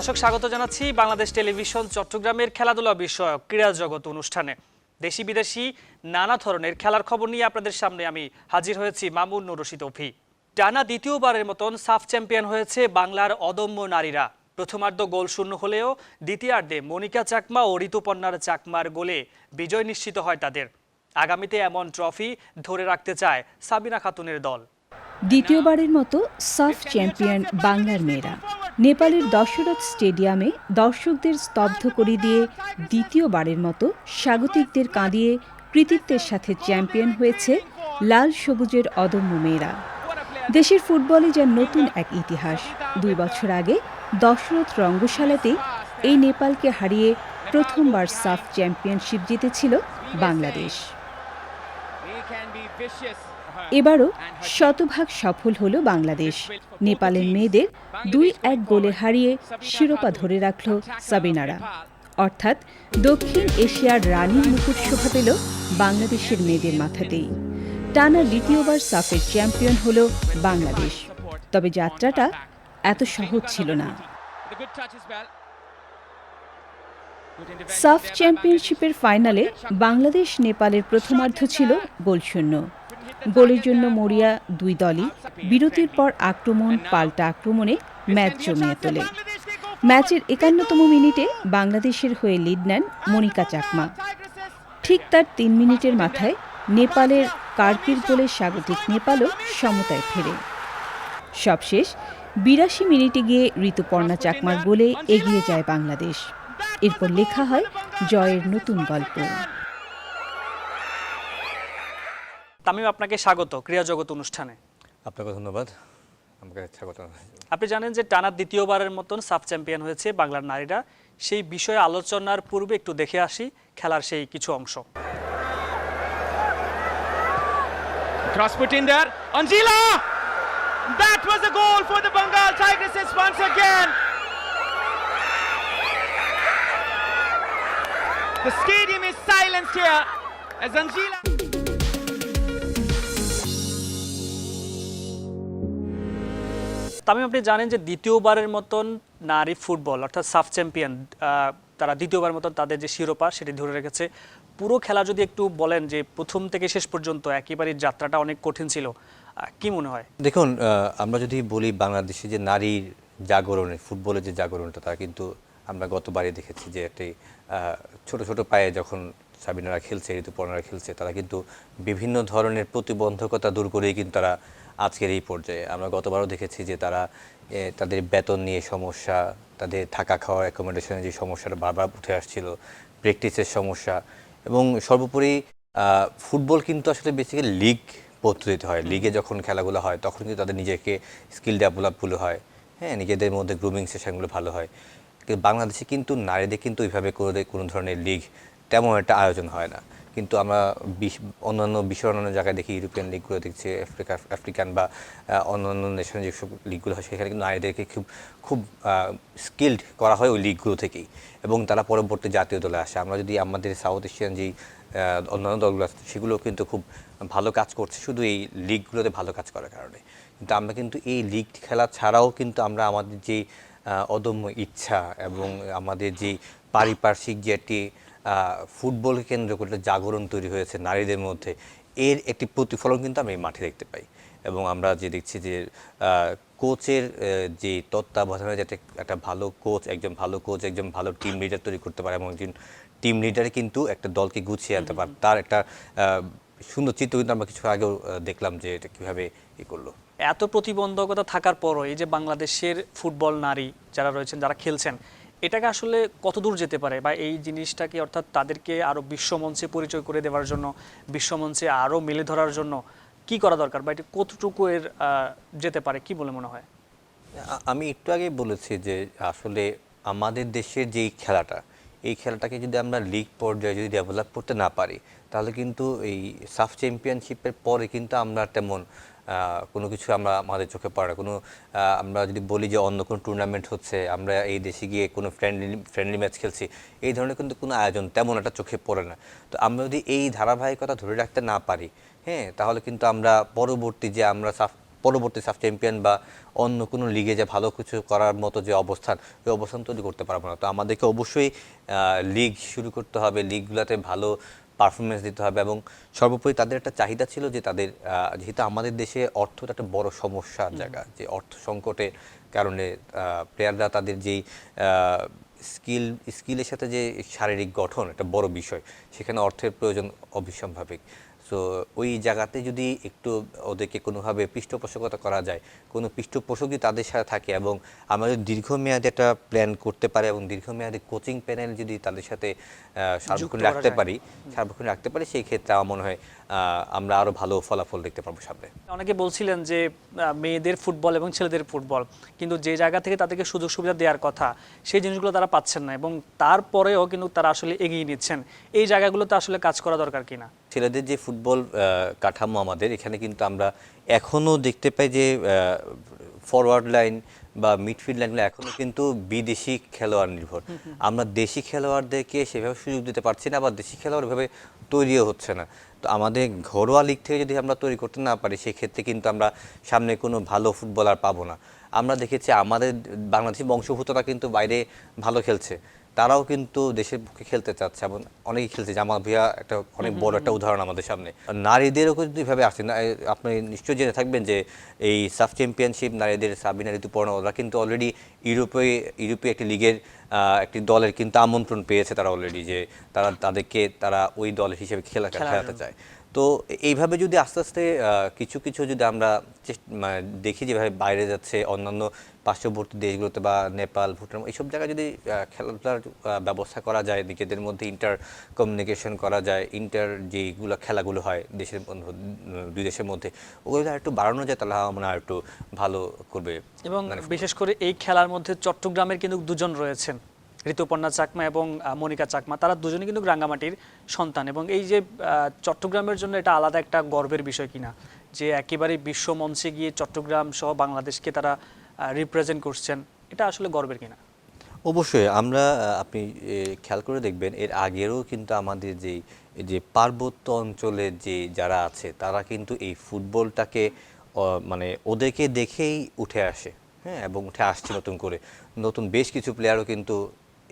দর্শক, স্বাগত জানাচ্ছি বাংলাদেশ টেলিভিশন চট্টগ্রামের খেলাধুলা বিষয়ক ক্রীড়া জগৎ অনুষ্ঠানে। দেশি বিদেশি নানা ধরনের খেলার খবর নিয়ে আপনাদের সামনে আমি হাজির হয়েছি মামুন রশিদ অফি টানা দ্বিতীয়বারের মতন সাফ চ্যাম্পিয়ন হয়েছে বাংলার অদম্য নারীরা। প্রথমার্ধ গোল শূন্য হলেও দ্বিতীয়ার্ধে মনিকা চাকমা ও ঋতুপর্ণার চাকমার গোলে বিজয় নিশ্চিত হয় তাদের। আগামীতে এমন ট্রফি ধরে রাখতে চায় সাবিনা খাতুনের দল। দ্বিতীয়বারের মতো সাফ চ্যাম্পিয়ন বাংলার মেয়েরা। নেপালের দশরথ স্টেডিয়ামে দর্শকদের স্তব্ধ করে দিয়ে দ্বিতীয়বারের মতো স্বাগতিকদের কাঁদিয়ে কৃতিত্বের সাথে চ্যাম্পিয়ন হয়েছে লাল সবুজের অদম্য মেয়েরা। দেশের ফুটবলে যা নতুন এক ইতিহাস। দুই বছর আগে দশরথ রঙ্গশালাতেই এই নেপালকে হারিয়ে প্রথমবার সাফ চ্যাম্পিয়নশিপ জিতেছিল বাংলাদেশ। এবারও শতভাগ সফল হল বাংলাদেশ। নেপালের মেয়েদের দুই এক গোলে হারিয়ে শিরোপা ধরে রাখল সাবিনারা। অর্থাৎ দক্ষিণ এশিয়ার রানীর মুকুট শোভা পেল বাংলাদেশের মেয়েদের মাথাতেই। টানা দ্বিতীয়বার সাফের চ্যাম্পিয়ন হল বাংলাদেশ। তবে যাত্রাটা এত সহজ ছিল না। সাফ চ্যাম্পিয়নশিপের ফাইনালে বাংলাদেশ নেপালের প্রথমার্ধ ছিল গোলশূন্য। গোলের জন্য মরিয়া দুই দলই বিরতির পর আক্রমণ, পাল্টা আক্রমণে ম্যাচ জমিয়ে তোলে। ম্যাচের একান্নতম মিনিটে বাংলাদেশের হয়ে লিড নেন মনিকা চাকমা। ঠিক তার তিন মিনিটের মাথায় নেপালের কার্পির গোলে স্বাগতিক নেপালও সমতায় ফেরে। সবশেষ বিরাশি মিনিটে গিয়ে ঋতুপর্ণা চাকমার গোলে এগিয়ে যায় বাংলাদেশ। এরপর লেখা হয় জয়ের নতুন গল্প। তামিম আপনাকে স্বাগত ক্রিয়া জগৎ অনুষ্ঠানে আপনাকে ধন্যবাদ আমাকে স্বাগত আপনি জানেন যে টানা দ্বিতীয়বারের মতন সাফ চ্যাম্পিয়ন হয়েছে বাংলার নারীরা সেই বিষয়ে আলোচনার পূর্বে একটু দেখে আসি খেলার সেই কিছু অংশ Cross put in there. Anjila! That was a goal for the Bengal Tigresses once again. The stadium is silenced here as Anjila. Tamim, আপনি জানেন যে দ্বিতীয়বারের মতন নারী ফুটবল, অর্থাৎ সাফ চ্যাম্পিয়ন তারা দ্বিতীয়বার মতন তাদের যে শিরোপা সেটি ধরে রেখেছে। পুরো খেলা যদি একটু বলেন যে প্রথম থেকে শেষ পর্যন্ত একেবারে যাত্রাটা অনেক কঠিন ছিল কি মনে হয়? দেখুন আমরা যদি বলি বাংলাদেশে যে নারীর জাগরণের ফুটবলের যে জাগরণটা, তা কিন্তু আমরা গতবারই দেখেছি যে একটি ছোট ছোট পায়ে যখন সাবিনারা খেলছে, ঋতুপর্ণারা খেলছে, তারা কিন্তু বিভিন্ন ধরনের প্রতিবন্ধকতা দূর করেই কিন্তু তারা আজকের এই পর্যায়ে। আমরা গতবারও দেখেছি যে তারা তাদের বেতন নিয়ে সমস্যা তাদের থাকা খাওয়া অ্যাকোমোডেশনের যে সমস্যাটা বারবার উঠে আসছিল প্র্যাকটিসের সমস্যা এবং সর্বোপরি ফুটবল কিন্তু আসলে বেসিক্যালি লিগ পদ্ধতিতে হয়। লিগে যখন খেলাগুলো হয় তখন কিন্তু তাদের নিজেকে স্কিল ডেভেলপগুলো হয়। হ্যাঁ নিজেদের মধ্যে গ্রুমিং সেশনগুলো ভালো হয়। কিন্তু বাংলাদেশে কিন্তু নারীদের কিন্তু ওইভাবে করে কোনো ধরনের লিগ তেমন একটা আয়োজন হয় না। কিন্তু আমরা বিশ- অন্যান্য বিশ্বের অন্যান্য জায়গায় দেখি ইউরোপিয়ান লিগগুলো দেখছি আফ্রিকা আফ্রিকান বা অন্যান্য নেশনের যেসব লিগগুলো হয়, সেখানে কিন্তু নারীদেরকে খুব খুব স্কিল্ড করা হয় ওই লিগগুলো থেকেই। এবং তারা পরবর্তী জাতীয় দলে আসে। আমরা যদি আমাদের সাউথ এশিয়ান যেই অন্যান্য দলগুলো আছে, সেগুলো কিন্তু খুব ভালো কাজ করছে, শুধু এই লিগগুলোতে ভালো কাজ করার কারণে। কিন্তু আমরা কিন্তু এই লিগ খেলা ছাড়াও কিন্তু আমরা আমাদের যে অদম্য ইচ্ছা এবং আমাদের যে পারিপার্শ্বিক যে একটি ফুটবলকে কেন্দ্র করে জাগরণ তৈরি হয়েছে নারীদের মধ্যে। এর একটি প্রতিফলন কিন্তু আমি মাঠে দেখতে পাই। এবং আমরা যে দেখছি যে কোচের যে তত্ত্বাবধানে যাতে একটা ভালো কোচ একজন ভালো কোচ একজন ভালো টিম লিডার তৈরি করতে পারে এবং একজন টিম লিডারে কিন্তু একটা দলকে গুছিয়ে আনতে পারে। তার একটা সুন্দর চিত্র কিন্তু আমরা কিছু আগেও দেখলাম যে এটা কীভাবে ই করল। এত প্রতিবন্ধকতা থাকার পরও এই যে বাংলাদেশের ফুটবল নারী যারা রয়েছেন যারা খেলছেন এটাকে আসলে কত দূর যেতে পারে? বা এই জিনিসটাকে অর্থাৎ তাদেরকে আরও বিশ্বমঞ্চে পরিচয় করে দেওয়ার জন্য, বিশ্বমঞ্চে আরও মেলে ধরার জন্য কি করা দরকার? বা এটা কতটুকু এর যেতে পারে? কি বলে মনে হয়? আমি একটু আগে বলেছি যে আসলে আমাদের দেশের যেই খেলাটা, এই খেলাটাকে যদি আমরা লিগ পর্যায়ে যদি ডেভেলপ করতে না পারি, তাহলে কিন্তু এই সাফ চ্যাম্পিয়নশিপের পরে কিন্তু আমরা তেমন কোনো কিছু আমরা আমাদের চোখে পড়ে না। কোনো আমরা যদি বলি যে অন্য কোনো টুর্নামেন্ট হচ্ছে, আমরা এই দেশে গিয়ে কোনো ফ্রেন্ডলি ফ্রেন্ডলি ম্যাচ খেলছি, এই ধরনের কিন্তু কোনো আয়োজন তেমন একটা চোখে পড়ে না। তো আমরা যদি এই ধারাবাহিকতা ধরে রাখতে না পারি হ্যাঁ তাহলে কিন্তু আমরা পরবর্তী যে আমরা সাফ, পরবর্তী সাব চ্যাম্পিয়ন বা অন্য কোনো লিগে যে ভালো কিছু করার মতো যে অবস্থান, ওই অবস্থান তৈরি করতে পারব না। তো আমাদেরকে অবশ্যই লিগ শুরু করতে হবে। লিগগুলোতে ভালো পারফরমেন্স দিতে হবে এবং সর্বোপরি তাদের একটা চাহিদা ছিল যে তাদের যেহেতু আমাদের দেশে অর্থটা একটা বড় সমস্যার জায়গা যে অর্থ সংকটের কারণে প্লেয়াররা তাদের যেই স্কিল স্কিলের সাথে যে শারীরিক গঠন একটা বড় বিষয় সেখানে অর্থের প্রয়োজন অবিসম্ভাবিক। সো ওই জায়গাতে যদি একটু ওদেরকে কোনোভাবে পৃষ্ঠপোষকতা করা যায় কোনো পৃষ্ঠপোষক যদি তাদের সাথে থাকে এবং আমরা যদি দীর্ঘমেয়াদী একটা প্ল্যান করতে পারি এবং দীর্ঘমেয়াদী কোচিং প্যানেল যদি তাদের সাথে করা রাখতে পারি সার্বক্ষণিক রাখতে পারি সেই ক্ষেত্রে আমার মনে হয় আমরা আরও ভালো ফলাফল দেখতে পারব সামনে। অনেকে বলছিলেন যে মেয়েদের ফুটবল এবং ছেলেদের ফুটবল কিন্তু যে জায়গা থেকে তাদেরকে সুযোগ সুবিধা দেওয়ার কথা সেই জিনিসগুলো তারা পাচ্ছেন না এবং তারপরেও কিন্তু তারা আসলে এগিয়ে নিচ্ছেন। এই জায়গাগুলোতে আসলে কাজ করা দরকার কিনা? ছেলেদের যে ফুটবল আহ, কাঠামো আমাদের। এখানে কিন্তু আমরা এখনও দেখতে পাই যে ফরওয়ার্ড লাইন বা মিডফিল্ড লাইনগুলো এখনও কিন্তু বিদেশি খেলোয়াড় নির্ভর। আমরা দেশি খেলোয়াড়দেরকে সেভাবে সুযোগ দিতে পারছি না বা দেশি খেলোয়াড় ভাবে তৈরিও হচ্ছে না। তো আমাদের ঘরোয়া লিগ থেকে যদি আমরা তৈরি করতে না পারি সেক্ষেত্রে কিন্তু আমরা সামনে কোনো ভালো ফুটবলার পাবো না। আমরা দেখেছি আমাদের বাংলাদেশি বংশভূতরা কিন্তু বাইরে ভালো খেলছে। তারাও কিন্তু দেশের পক্ষে খেলতে চাচ্ছে। এবং অনেকেই খেলছে। জামাল ভিয়া একটা অনেক বড় একটা উদাহরণ আমাদের সামনে। নারীদেরও কিন্তু এভাবে আসছে না। আপনি নিশ্চয়ই জেনে থাকবেন যে এই সাব চ্যাম্পিয়নশিপ নারীদের সাবিনা ঋতুপর্ণা ওরা কিন্তু অলরেডি ইউরোপে ইউরোপে একটি লিগের একটি দলের কিন্তু আমন্ত্রণ পেয়েছে তারা অলরেডি যে তারা তাদেরকে তারা ওই দলের হিসেবে খেলা খেলাতে চায়। তো এইভাবে যদি আস্তে আস্তে কিছু কিছু যদি আমরা দেখি যেভাবে বাইরে যাচ্ছে অন্যান্য পার্শ্ববর্তী দেশগুলোতে বা নেপাল ভুটান এইসব জায়গায় যদি খেলাধুলার ব্যবস্থা করা যায় নিজেদের মধ্যে ইন্টার কমিউনিকেশন করা যায় ইন্টার যেগুলো খেলাগুলো হয় দেশের দুই দেশের মধ্যে ওগুলো আর একটু বাড়ানো যায় তাহলে আমার মনে একটু ভালো করবে এবং মানে বিশেষ করে এই খেলার মধ্যে চট্টগ্রামের কিন্তু দুজন রয়েছেন। ঋতুপর্ণা চাকমা এবং মনিকা চাকমা, তারা দুজনে কিন্তু রাঙ্গামাটির সন্তান এবং এই যে চট্টগ্রামের জন্য এটা আলাদা একটা গর্বের বিষয় কিনা? যে একেবারে বিশ্ব মঞ্চে গিয়ে চট্টগ্রাম সহ বাংলাদেশকে তারা রিপ্রেজেন্ট করছেন, এটা আসলে গর্বের কিনা? অবশ্যই, আমরা আপনি খেয়াল করে দেখবেন, এর আগেরও কিন্তু আমাদের যে যে পার্বত্য অঞ্চলের যে যারা আছে, তারা কিন্তু এই ফুটবলটাকে মানে ওদেরকে দেখেই উঠে আসে হ্যাঁ? এবং উঠে আসছে নতুন করে। নতুন বেশ কিছু প্লেয়ারও কিন্তু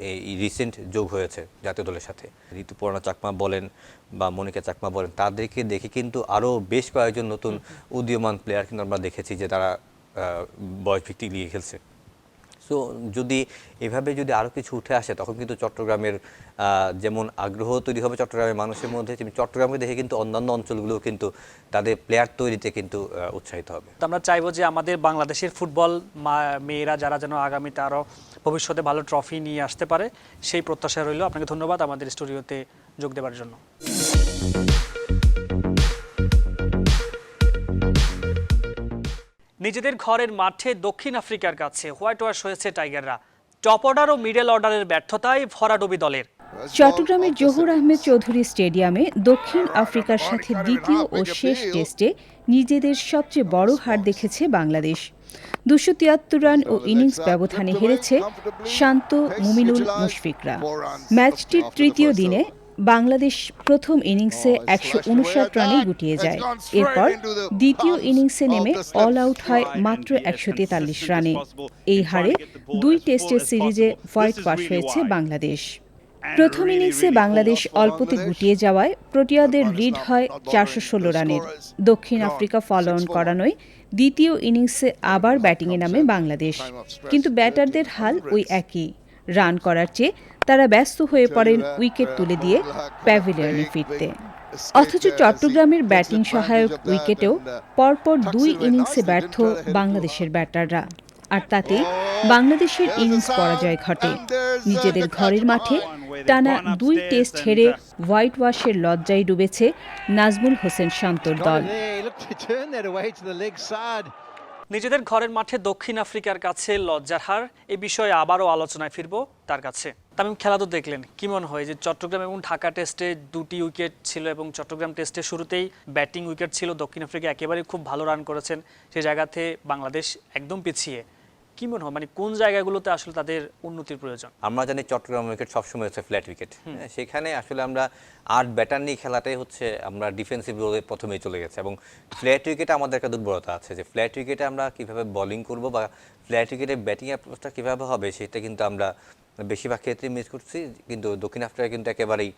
এই রিসেন্ট যোগ হয়েছে জাতীয় দলের সাথে। ঋতুপর্ণা চাকমা বলেন বা মনিকা চাকমা বলেন তাদেরকে দেখে কিন্তু আরও বেশ কয়েকজন নতুন উদীয়মান প্লেয়ার কিন্তু আমরা দেখেছি যে তারা আহ, বয়স ভিত্তিক লিগে খেলছে। সো যদি এভাবে যদি আরও কিছু উঠে আসে, তখন কিন্তু চট্টগ্রামের যেমন আগ্রহ তৈরি হবে চট্টগ্রামের মানুষের মধ্যে চট্টগ্রামকে দেখে কিন্তু অন্যান্য অঞ্চলগুলোও কিন্তু তাদের প্লেয়ার তৈরিতে কিন্তু উৎসাহিত হবে। তো আমরা চাইব যে আমাদের বাংলাদেশের ফুটবল মেয়েরা যারা যেন আগামীতে আরও ভবিষ্যতে ভালো ট্রফি নিয়ে আসতে পারে, সেই প্রত্যাশা রইল। আপনাকে ধন্যবাদ আমাদের স্টুডিওতে যোগ দেওয়ার জন্য। নিজেদের ঘরের মাঠে দক্ষিণ আফ্রিকার কাছে। হোয়াইট ওয়াশ হয়েছে টাইগাররা। টপ অর্ডার ও মিডল অর্ডারের ব্যর্থতায় ভরাডুবি দলের। চট্টগ্রামের জহুর আহমেদ চৌধুরী স্টেডিয়ামে দক্ষিণ আফ্রিকার সাথে দ্বিতীয় ও শেষ টেস্টে নিজেদের সবচেয়ে বড় হার দেখেছে বাংলাদেশ। দুশো তিয়াত্তর রান ও ইনিংস ব্যবধানে হেরেছে শান্ত মুমিনুল মুশফিকরা। ম্যাচটির তৃতীয় দিনে বাংলাদেশ প্রথম ইনিংসে একশো উনষাট রানে গুটিয়ে যায়। এরপর দ্বিতীয় ইনিংসে নেমে অল আউট হয় মাত্র একশো তেতাল্লিশ রানে। এই হারে দুই টেস্টের সিরিজে হোয়াইট ওয়াশ হয়েছে বাংলাদেশ। প্রথম ইনিংসে বাংলাদেশ অল্পতে গুটিয়ে যাওয়ায় প্রোটিয়াদের লিড হয় চারশো ষোলো রানের। দক্ষিণ আফ্রিকা ফলো অন করানোয় দ্বিতীয় ইনিংসে আবার ব্যাটিংয়ে নামে বাংলাদেশ। কিন্তু ব্যাটারদের হাল ওই একই। রান করার চেয়ে তারা ব্যস্ত হয়ে পড়েন উইকেট তুলে দিয়ে প্যাভিলিয়নে ফিরতে অথচ চট্টগ্রামের ব্যাটিং সহায়ক উইকেটেও পরপর দুই ইনিংসে ব্যর্থ বাংলাদেশের ব্যাটাররা আর তাতে বাংলাদেশের ইনিংস পরাজয় ঘটে নিজেদের ঘরের মাঠে টানা দুই টেস্ট হেরে হোয়াইট ওয়াশের লজ্জায় ডুবেছে নাজমুল হোসেন শান্তর দল নিজেদের ঘরের মাঠে দক্ষিণ আফ্রিকার কাছে লজ্জার হার, এ বিষয়ে আবারও আলোচনায় ফিরব তার কাছে। তামিম খেলা তো দেখলেন, কি মনে হয় যে চট্টগ্রাম এবং ঢাকা টেস্টে দুটি উইকেট ছিল এবং চট্টগ্রাম টেস্টে শুরুতেই ব্যাটিং উইকেট ছিল, দক্ষিণ আফ্রিকা একেবারে খুব ভালো রান করেছেন, সে জায়গাতে বাংলাদেশ একদম পিছিয়ে। কি মনে হয়? মানে কোন জায়গাগুলোতে আসলে তাদের উন্নতির প্রয়োজন? আমরা জানি চট্টগ্রাম উইকেট সবসময় হচ্ছে ফ্ল্যাট উইকেট সেখানে আসলে আমরা আট ব্যাটার নিয়ে খেলাটাই হচ্ছে আমরা ডিফেন্সিভ রোলে প্রথমেই চলে গেছে। এবং ফ্ল্যাট উইকেটে আমাদের একটা দুর্বলতা আছে যে ফ্ল্যাট উইকেটে আমরা কীভাবে বোলিং করব বা ফ্ল্যাট উইকেটে ব্যাটিং অ্যাপ্রোচটা কীভাবে হবে সেটা কিন্তু আমরা বেশিরভাগ ক্ষেত্রে মিস করছি। কিন্তু দক্ষিণ আফ্রিকা কিন্তু একেবারেই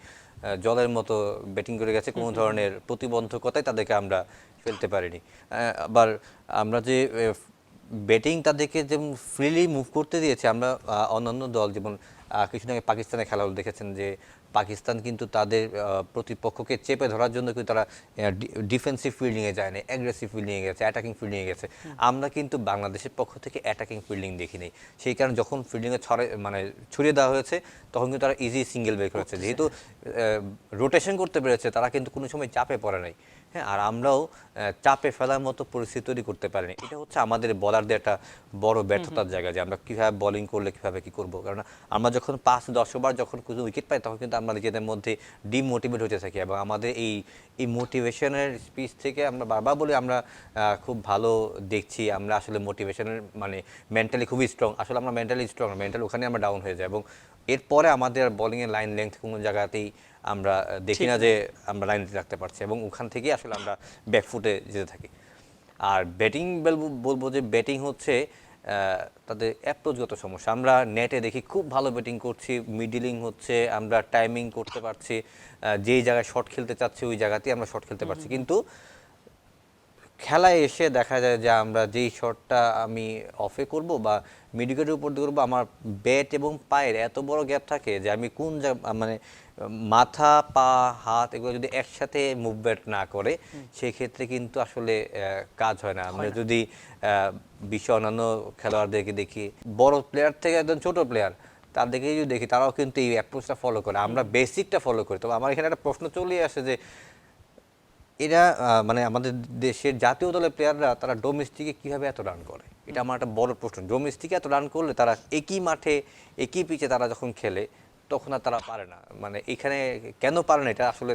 জলের মতো ব্যাটিং করে গেছে। কোনো ধরনের প্রতিবন্ধকতায় তাদেরকে আমরা ফেলতে পারিনি। আবার আমরা যে ব্যাটিং তাদেরকে যেমন ফ্রিলি মুভ করতে দিয়েছে আমরা অন্যান্য দল যেমন কিছুদিন আগে পাকিস্তানের খেলাগুলো দেখেছেন যে পাকিস্তান কিন্তু তাদের প্রতিপক্ষকে চেপে ধরার জন্য কিন্তু তারা ডিফেন্সিভ ফিল্ডিংয়ে যায় না অ্যাগ্রেসিভ ফিল্ডিংয়ে গেছে অ্যাটাকিং ফিল্ডিংয়ে গেছে। আমরা কিন্তু বাংলাদেশের পক্ষ থেকে অ্যাটাকিং ফিল্ডিং দেখিনি। সেই কারণে যখন ফিল্ডিংয়ে ছড়ে মানে ছড়িয়ে দেওয়া হয়েছে তখন কিন্তু তারা ইজি সিঙ্গেল বের করেছে। যেহেতু রোটেশন করতে পেরেছে তারা কিন্তু কোনো সময় চাপে পড়ে নাই। হ্যাঁ আর আমরাও চাপে ফেলার মতো পরিস্থিতি তৈরি করতে পারিনি। এটা হচ্ছে আমাদের বলারদের একটা বড় ব্যর্থতার জায়গা যে আমরা কীভাবে বোলিং করলে কীভাবে কী করব। কারণ আমরা যখন পাঁচ দশ ওভার যখন কোনো উইকেট পাই তখন কিন্তু আমরা নিজেদের মধ্যে ডিমোটিভেট হতে থাকি এবং আমাদের এই এই মোটিভেশনের স্পিচ থেকে আমরা বারবার বলি আমরা খুব ভালো দেখছি আমরা আসলে মোটিভেশনের মানে মেন্টালি খুবই স্ট্রং আসলে আমরা মেন্টালি স্ট্রং মেন্টাল ওখানে আমরা ডাউন হয়ে যাই এবং এরপরে আমাদের বোলিংয়ের লাইন লেংথ কোনো জায়গাতেই আমরা দেখি না যে আমরা লাইন রাখতে পারছি এবং ওখান থেকেই আসলে আমরা ব্যাকফুটে যেতে থাকি। আর ব্যাটিং বলব যে ব্যাটিং হচ্ছে তাদের অ্যাপ্রোচগত সমস্যা। আমরা নেটে দেখি খুব ভালো ব্যাটিং করছি মিডিলিং হচ্ছে আমরা টাইমিং করতে পারছি যেই জায়গায় শট খেলতে চাচ্ছি ওই জায়গাতেই আমরা শট খেলতে পারছি। কিন্তু খেলায় এসে দেখা যায় যে আমরা যেই শটটা আমি অফে করব বা মিডিকেটের উপর দিয়ে করব আমার ব্যাট এবং পায়ের এত বড় গ্যাপ থাকে যে আমি কোন মানে মাথা পা হাত এগুলো যদি একসাথে মুভমেন্ট না করে সেই ক্ষেত্রে কিন্তু আসলে কাজ হয় না। আমরা যদি বিশ্ব অন্যান্য খেলোয়াড়দেরকে দেখি বড় প্লেয়ার থেকে একজন ছোট প্লেয়ার তাদেরকে যদি দেখি তারাও কিন্তু এই অ্যাপ্রোচটা ফলো করে। আমরা বেসিকটা ফলো করি। তবে আমার এখানে একটা প্রশ্ন চলে আসে যে এরা মানে আমাদের দেশের জাতীয় দলের প্লেয়াররা তারা ডোমেস্টিকে কীভাবে এত রান করে? এটা আমার একটা বড় প্রশ্ন। ডোমেস্টিকে এত রান করলে তারা একই মাঠে একই পিচে তারা যখন খেলে তখন আর তারা পারে না। মানে এখানে কেন পারে না এটা আসলে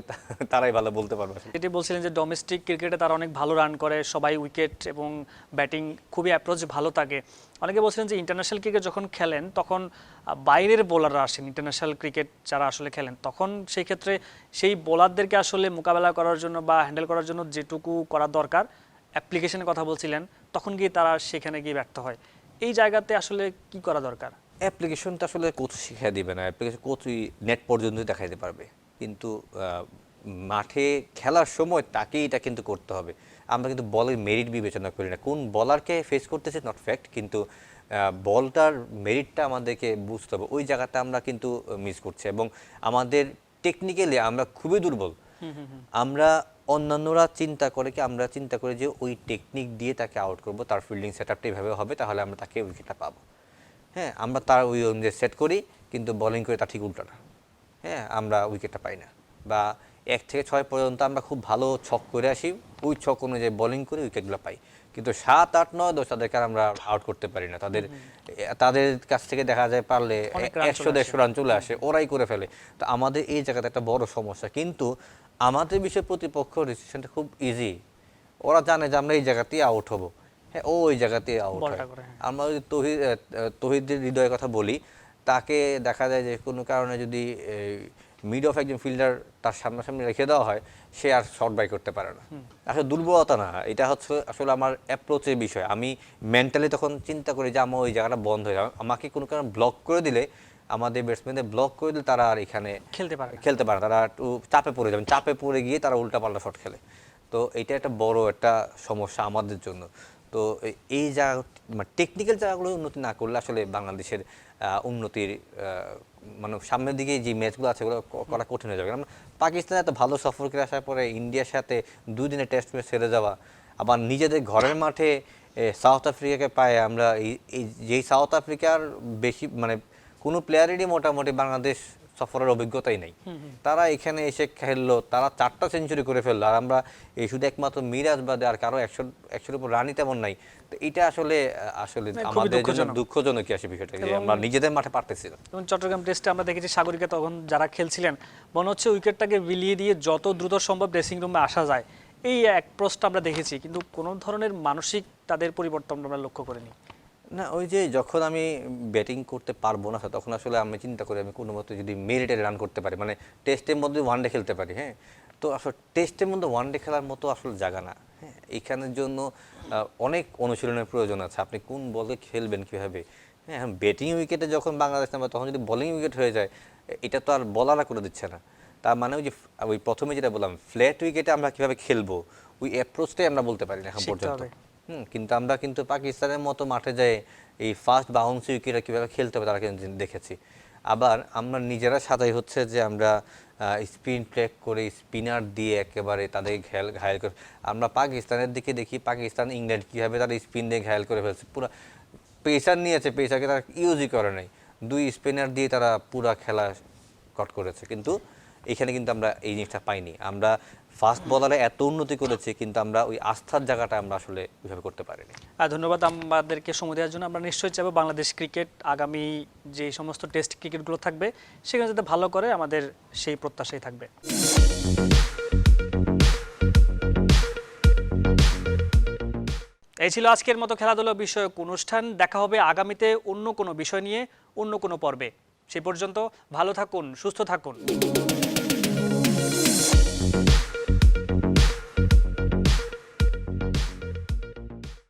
তারাই ভালো বলতে পারবে। এটি বলছিলেন যে ডোমেস্টিক ক্রিকেটে তারা অনেক ভালো রান করে, সবাই উইকেট এবং ব্যাটিং খুবই অ্যাপ্রোচ ভালো থাকে। অনেকে বলছিলেন যে ইন্টারন্যাশনাল ক্রিকেট যখন খেলেন, তখন বাইরের বোলাররা আসেন ইন্টারন্যাশনাল ক্রিকেট যারা আসলে খেলেন, তখন সেই ক্ষেত্রে সেই বোলারদেরকে আসলে মোকাবেলা করার জন্য বা হ্যান্ডেল করার জন্য যেটুকু করা দরকার অ্যাপ্লিকেশনের কথা বলছিলেন, তখন গিয়ে তারা সেখানে গিয়ে ব্যর্থ হয়। এই জায়গাতে আসলে কি করা দরকার? অ্যাপ্লিকেশনটা আসলে কোচ শিখিয়ে দিবে না অ্যাপ্লিকেশন কোচই নেট পর্যন্ত দেখাইতে পারবে। কিন্তু মাঠে খেলার সময় তাকেই এটা কিন্তু করতে হবে। আমরা কিন্তু বলের মেরিট বিবেচনা করি না। কোন বলারকে ফেস করতেছে নট ফ্যাক্ট কিন্তু বলটার মেরিটটা আমাদেরকে বুঝতে হবে। ওই জায়গাটা আমরা কিন্তু মিস করছি। এবং আমাদের টেকনিক্যালি আমরা খুবই দুর্বল। আমরা অন্যান্যরা চিন্তা করে কি আমরা চিন্তা করি যে ওই টেকনিক দিয়ে তাকে আউট করব তার ফিল্ডিং সেট আপটা এইভাবে হবে তাহলে আমরা তাকে উইকেটটা পাবো। হ্যাঁ আমরা তার ওই অনুযায়ী সেট করি কিন্তু বোলিং করে তার ঠিক উল্টোটা। হ্যাঁ আমরা উইকেটটা পাই না। বা এক থেকে ছয় পর্যন্ত আমরা খুব ভালো ছক করে আসি ওই ছক অনুযায়ী বোলিং করে উইকেটগুলো পাই। কিন্তু সাত আট নয় দশ তাদেরকে আর আমরা আউট করতে পারি না। তাদের তাদের কাছ থেকে দেখা যায় পারলে একশো দেড়শো রান চলে আসে ওরাই করে ফেলে। তো আমাদের এই জায়গাতে একটা বড় সমস্যা। কিন্তু আমাদের বিষয়ে প্রতিপক্ষ ডিসিশনটা খুব ইজি ওরা জানে যে আমরা এই জায়গাতেই আউট হব। হ্যাঁ ওই জায়গাতে আউট হয়। হ্যাঁ। আমরা যদি তহিদ তহিদের হৃদয়ের কথা বলি তাকে দেখা যায় যে কোনো কারণে যদি মিড অফ একজন ফিল্ডার তার সামনাসামনি রেখে দেওয়া হয় সে আর শর্ট বাই করতে পারে না। আসলে দুর্বলতা না এটা হচ্ছে আসলে আমার অ্যাপ্রোচের বিষয়। আমি মেন্টালি তখন চিন্তা করি যে আমার ওই জায়গাটা বন্ধ হয়ে যাবে। আমাকে কোনো কারণে ব্লক করে দিলে আমাদের ব্যাটসম্যানদের ব্লক করে দিলে তারা আর এখানে খেলতে পারে খেলতে পারে তারা একটু চাপে পড়ে যাবেন চাপে পড়ে গিয়ে তারা উল্টা পাল্টা শট খেলে। তো এটা একটা বড় একটা সমস্যা আমাদের জন্য। তো এই জায়গা মানে টেকনিক্যাল জায়গাগুলো উন্নতি না করলে আসলে বাংলাদেশের উন্নতির মানে সামনের দিকে যে ম্যাচগুলো আছে ওগুলো করা কঠিন হয়ে যাবে। কারণ পাকিস্তান এত ভালো সফর করে আসার পরে ইন্ডিয়ার সাথে দুই দিনের টেস্ট ম্যাচ সেরে যাওয়া, আবার নিজেদের ঘরের মাঠে সাউথ আফ্রিকাকে পায় আমরা এই- যেই সাউথ আফ্রিকার বেশি মানে কোনো প্লেয়ারেরই মোটামুটি বাংলাদেশ সফরের অভিজ্ঞতাই নেই। তারা এখানে এসে খেললো তারা চারটা সেঞ্চুরি করে ফেলল আর আমরা এই শুধু একমাত্র মিরাজ বাদে আর কারও একশো একশোর উপর রানই তেমন নাই। তো এটা আসলে আসলে আমাদের জন্য দুঃখজনক। আসে বিষয়টা যে আমরা নিজেদের মাঠে পারতেছি না যেমন চট্টগ্রাম টেস্টে আমরা দেখেছি সাগরিকা তখন যারা খেলছিলেন মনে হচ্ছে উইকেটটাকে বিলিয়ে দিয়ে যত দ্রুত সম্ভব ড্রেসিং রুমে আসা যায়। এই এক প্রশ্নটা আমরা দেখেছি কিন্তু কোনো ধরনের মানসিক তাদের পরিবর্তন আমরা লক্ষ্য করিনি। না ওই যে যখন আমি ব্যাটিং করতে পারব না তখন আসলে আমি চিন্তা করি আমি কোনো মতো যদি মেরিটে রান করতে পারি মানে টেস্টের মধ্যে ওয়ান ডে খেলতে পারি হ্যাঁ? তো আসলে টেস্টের মধ্যে ওয়ান ডে খেলার মতো আসলে জায়গা না হ্যাঁ? এখানের জন্য অনেক অনুশীলনের প্রয়োজন আছে। আপনি কোন বলে খেলবেন কীভাবে? হ্যাঁ ব্যাটিং উইকেটে যখন বাংলাদেশ নামে তখন যদি বোলিং উইকেট হয়ে যায় এটা তো আর বলারা করে দিচ্ছে না। তার মানে ওই যে ওই প্রথমে যেটা বললাম ফ্ল্যাট উইকেটে আমরা কীভাবে খেলব? ওই অ্যাপ্রোচটাই আমরা বলতে পারি না এখন পর্যন্ত। হুম, কিন্তু আমরা কিন্তু পাকিস্তানের মতো মাঠে যায় এই ফার্স্ট বাউন্স উইকেটে কীভাবে খেলতে হবে তারা কিন্তু দেখেছি। আবার আমরা নিজেরা সাজাই হচ্ছে যে আমরা স্পিন প্লেক করে স্পিনার দিয়ে একেবারে তাদের ঘায়াল ঘায়াল করে আমরা পাকিস্তানের দিকে দেখি, পাকিস্তান, ইংল্যান্ড কীভাবে তারা স্পিন দিয়ে ঘায়াল করে ফেলছে। পুরো পেসার নিয়েছে পেসারকে তারা ইউজই করে নাই। দুই স্পিনার দিয়ে তারা পুরা খেলা কট করেছে। কিন্তু এখানে কিন্তু আমরা এই জিনিসটা পাইনি। আমরা ফাস্ট বলারে এত উন্নতি করেছি, কিন্তু আমরা ওই আস্থার জায়গাটা আমরা আসলে ওইভাবে করতে পারিনি। আর ধন্যবাদ আমাদেরকে সময় দেওয়ার জন্য। আমরা নিশ্চয়ই চাইব বাংলাদেশ ক্রিকেট আগামী যে সমস্ত টেস্ট ক্রিকেটগুলো থাকবে, সেখানে যাতে ভালো করে আমাদের সেই প্রত্যাশাই থাকবে। এই ছিল আজকের মতো খেলাধুলা বিষয়ক অনুষ্ঠান। দেখা হবে আগামীতে অন্য কোনো বিষয় নিয়ে, অন্য কোনো পর্বে। সে পর্যন্ত ভালো থাকুন, সুস্থ থাকুন।